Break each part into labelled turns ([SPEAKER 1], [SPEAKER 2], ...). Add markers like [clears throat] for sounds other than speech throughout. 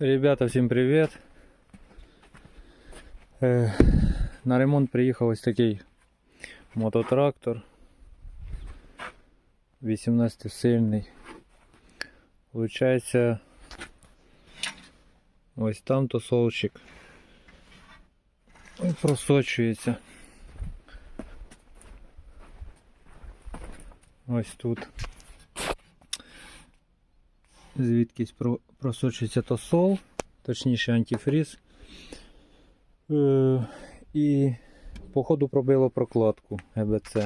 [SPEAKER 1] Ребята, всім привіт. Е, на ремонт приїхав ось такий мототрактор. 18 сильний. Получається ось там тосолчик Ой, просочується. Ось тут. Звідкись про- просочується тосол, точніше антифріз. Е, і походу пробило прокладку ГБЦ.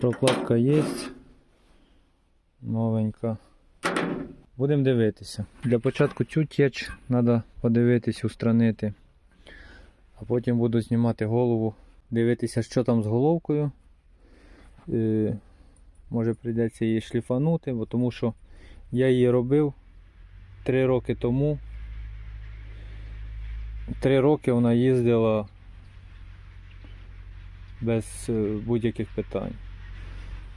[SPEAKER 1] Прокладка є. Новенька. Будемо дивитися. Для початку цю теч треба подивитись, устранити. А потім буду знімати голову, дивитися, що там з головкою. Е, може прийдеться її шліфанути, бо тому що я її робив 3 роки тому. Три роки вона їздила без е, будь-яких питань.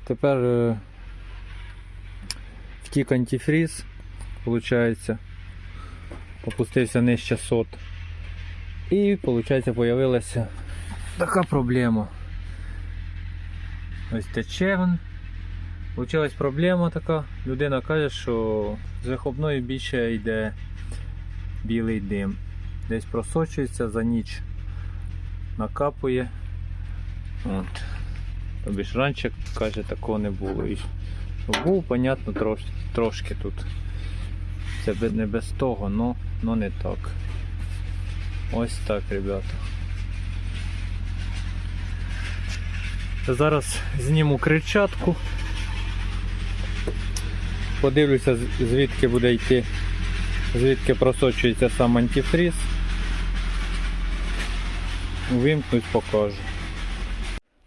[SPEAKER 1] Тепер е, втік антифріз, виходить, опустився нижче сот. І, виходить, з'явилася така проблема. Ось тече він. Получилась проблема така. Людина каже, що з вихлопної більше йде білий дим. Десь просочується за ніч, накапує. От. Тобі ж раніше, каже, такого не було. І був, понятно, трош, трошки тут. Це не без того, но, но не так. Ось так, ребята. Зараз зніму кричатку. Подивлюся, звідки буде йти, звідки просочується сам антифріз. Вимкнуть, покажу.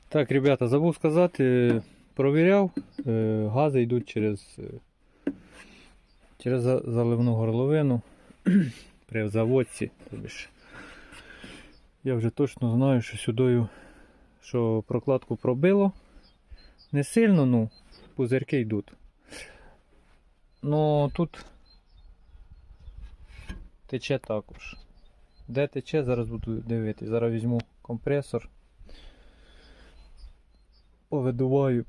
[SPEAKER 1] Так, ребята, забув сказати, провіряв, е, гази йдуть через, е, через заливну горловину [clears throat] при заводці. Я вже точно знаю, що сюдою, що прокладку пробило. Не сильно, ну, пузирки йдуть. Ну тут тече також. Де тече, зараз буду дивитися. Зараз візьму компресор. Повидуваю.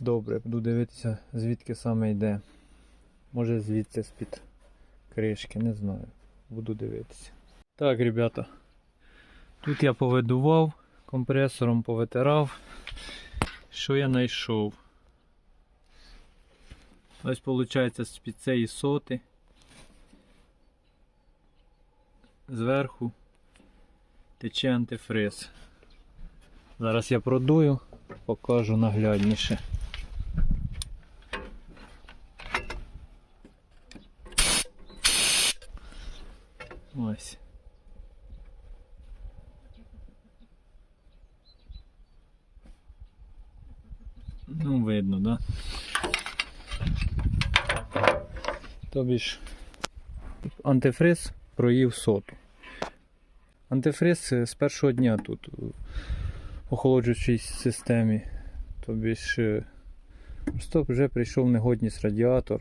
[SPEAKER 1] Добре, буду дивитися, звідки саме йде. Може звідси з-під кришки, не знаю. Буду дивитися. Так, ребята. Тут я повидував, компресором повитирав. Що я знайшов? Ось виходить з-під цієї соти. Зверху тече антифриз. Зараз я продую, покажу наглядніше. Ось. Ну, видно, да? Тобі ж антифриз проїв соту. Антифриз з першого дня тут у охолоджуючій системі. Тобі ж е, просто вже прийшов негодність радіатор.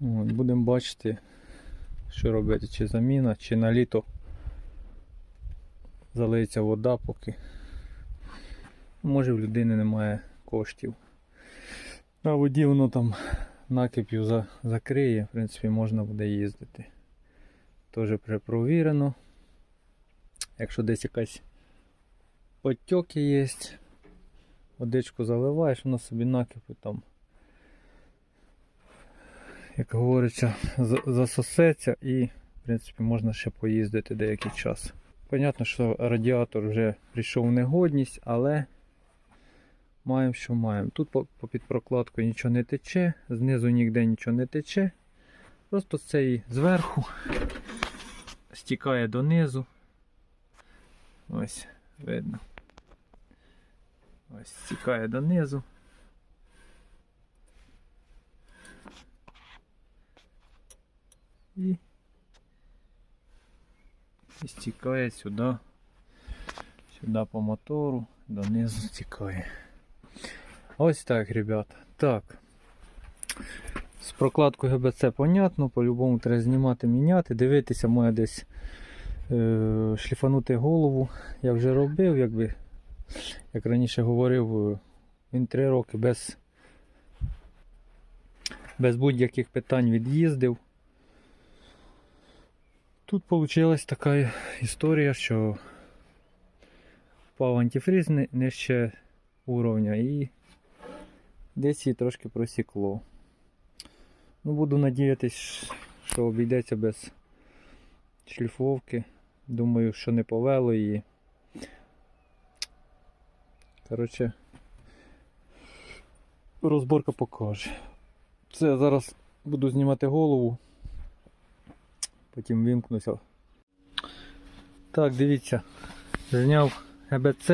[SPEAKER 1] Будемо бачити, що робити, чи заміна, чи на літо залиється вода поки. Може в людини немає коштів. На воді воно там накип'ю за, закриє, в принципі, можна буде їздити. Теж перепровірено. Якщо десь якась потьоки є, водичку заливаєш, воно собі накипить там, як говориться, засосеться і, в принципі, можна ще поїздити деякий час. Понятно, що радіатор вже прийшов в негодність, але маємо, що маємо. Тут по, під прокладкою нічого не тече, знизу ніде нічого не тече. Просто з цієї зверху стікає донизу. Ось, видно. Ось стікає донизу. І, і стікає сюди. Сюди по мотору, донизу стікає. Ось так, ребята. Так. З Прокладку ГБЦ понятно, по-любому треба знімати, міняти, дивитися, може десь е, шліфанути голову. Я вже робив, якби, як раніше говорив, е, він 3 роки без, без будь-яких питань від'їздив. Тут вийшла така історія, що впав антифриз ни- нижче уровня і десь її трошки просікло. Ну, буду надіятись, що обійдеться без шліфовки. Думаю, що не повело її. Коротше, розборка покаже. Це зараз буду знімати голову. Потім вимкнуся. Так, дивіться, зняв ГБЦ.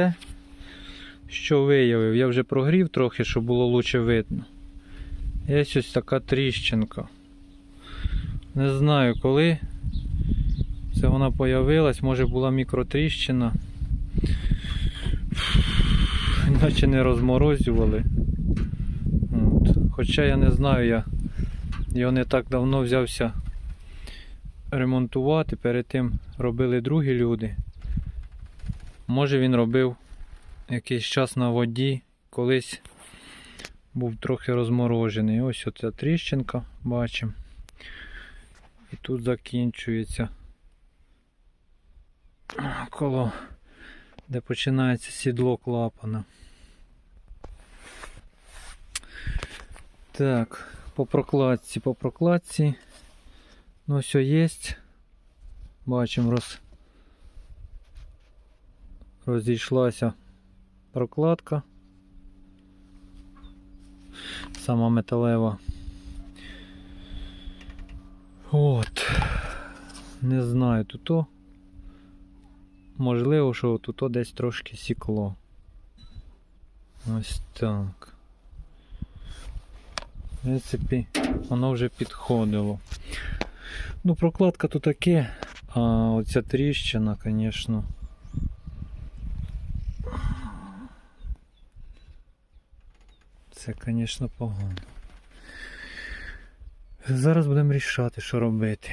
[SPEAKER 1] Що виявив? Я вже прогрів трохи, щоб було лучше видно. Є ось така тріщинка. Не знаю коли це вона появилась, може була мікротріщина. Іначе не розморозювали. От. Хоча я не знаю, я його не так давно взявся ремонтувати. Перед тим робили другі люди. Може він робив якийсь час на воді, колись був трохи розморожений. Ось оця тріщинка, бачимо. І тут закінчується коло, де починається сідло клапана. Так, по прокладці, по прокладці. Ну, все є. Бачимо, роз... розійшлася прокладка. Сама металева. От. Не знаю, тут. Можливо, що тут десь трошки сікло. Ось так. В принципі, воно вже підходило. Ну, прокладка тут таке, а оця тріщина, звісно. Це, звісно, погано. Зараз будемо рішати, що робити.